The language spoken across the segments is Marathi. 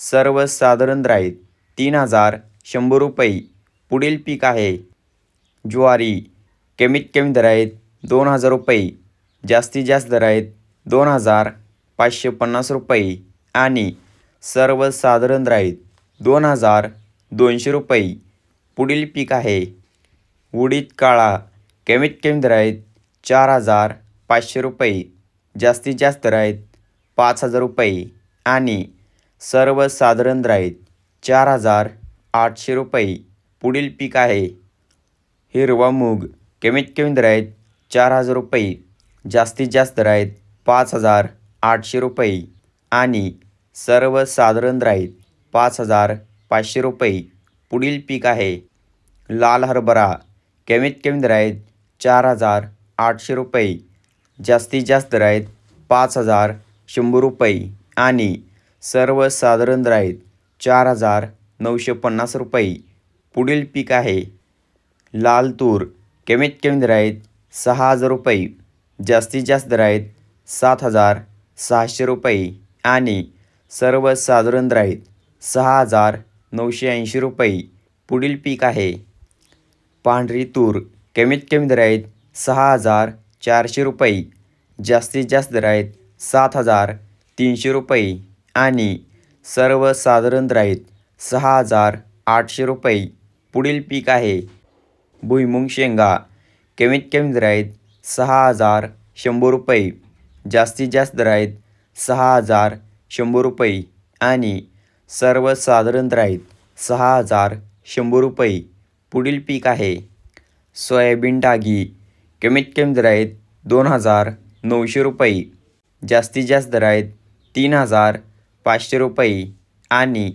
सर्वसाधारण राहील तीन हजार शंभर रुपये पुढील पीक आहे. ज्वारी कमीत कमी दर आहेत दोन हजार रुपये जास्तीत जास्त दर आहेत दोन हजार पाचशे पन्नास रुपये आणि सर्वसाधारण राहील दोन हजार दोनशे रुपये पुढील पीक आहे. उडीद काळा कमीत कमी दर आहेत चार हजार पाचशे रुपये जास्तीत जास्त दर आहेत पाच हजार रुपये आणि सर्वसाधारण दर चार हजार आठशे रुपये. पुढील पीक आहे. हिरवा मूग कमीत कमी दर आहेत चार हजार रुपये. जास्तीत जास्त दर पाच हजार आठशे रुपये. आणि सर्वसाधारण दर पाच हजार पाचशे रुपये. पुढील पीक आहे. लाल हरभरा कमीत कमी दर आहेत चार हजार आठशे रुपये. जास्तीत जास्त दर पाच हजार शंभर रुपये. आणि सर्वसाधारण राहीत चार हजार नऊशे पन्नास रुपये. पुढील पीक आहे. लाल तूर कमीत कमी दर आहेत सहा हजार रुपये. जास्तीत जास्त दर आहेत सात हजार सहाशे रुपये. आणि सर्वसाधारण राहीत सहा हजार नऊशे ऐंशी रुपये. पुढील पीक आहे. पांढरी तूर कमीत कमी दर आहेत सहा हजार चारशे रुपये. जास्तीत जास्त दर आहेत सात हजार तीनशे रुपये. आणि सर्वसाधारण राहीत सहा हजार आठशे रुपये पुढील पीक आहे. भुईमुंग शेंगा कमीत कमी राहीत सहा हजार शंभर रुपये जास्तीत जास्त दर आहेत सहा हजार शंभर रुपये आणि सर्वसाधारण राहीत सहा हजार शंभर रुपये पुढील पीक आहे. सोयाबीन डागी कमीत कमी राहीत दोन हजार नऊशे रुपये जास्तीत जास्त दर आहेत तीन हजार पाचशे रुपये आणि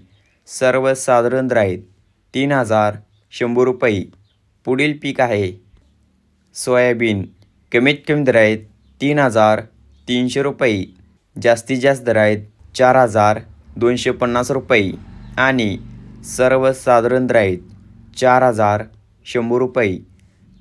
सर्वसाधारण दर आहेत तीन हजार शंभर रुपये. पुढील पीक आहे. सोयाबीन कमीत कमी दर आहेत तीन हजार तीनशे रुपये. जास्तीत जास्त दर आहेत चार हजार दोनशे पन्नास रुपये आणि सर्वसाधारण दर चार हजार शंभर रुपये.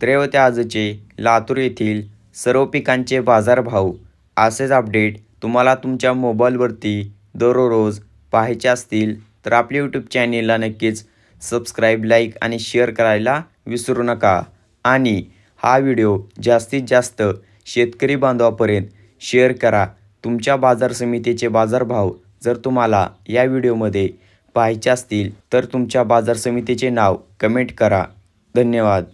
तर आजचे लातूर येथील सर्व पिकांचे बाजारभाव असेच अपडेट तुम्हाला तुमच्या मोबाईलवरती दररोज पाहायचे असतील तर आपल्या यूट्यूब चॅनेलला नक्कीच सबस्क्राईब लाईक आणि शेअर करायला विसरू नका. आणि हा व्हिडिओ जास्तीत जास्त शेतकरी बांधवापर्यंत शेअर करा. तुमच्या बाजार समितीचे बाजारभाव जर तुम्हाला या व्हिडिओमध्ये पाहायचे असतील तर तुमच्या बाजार समितीचे नाव कमेंट करा. धन्यवाद.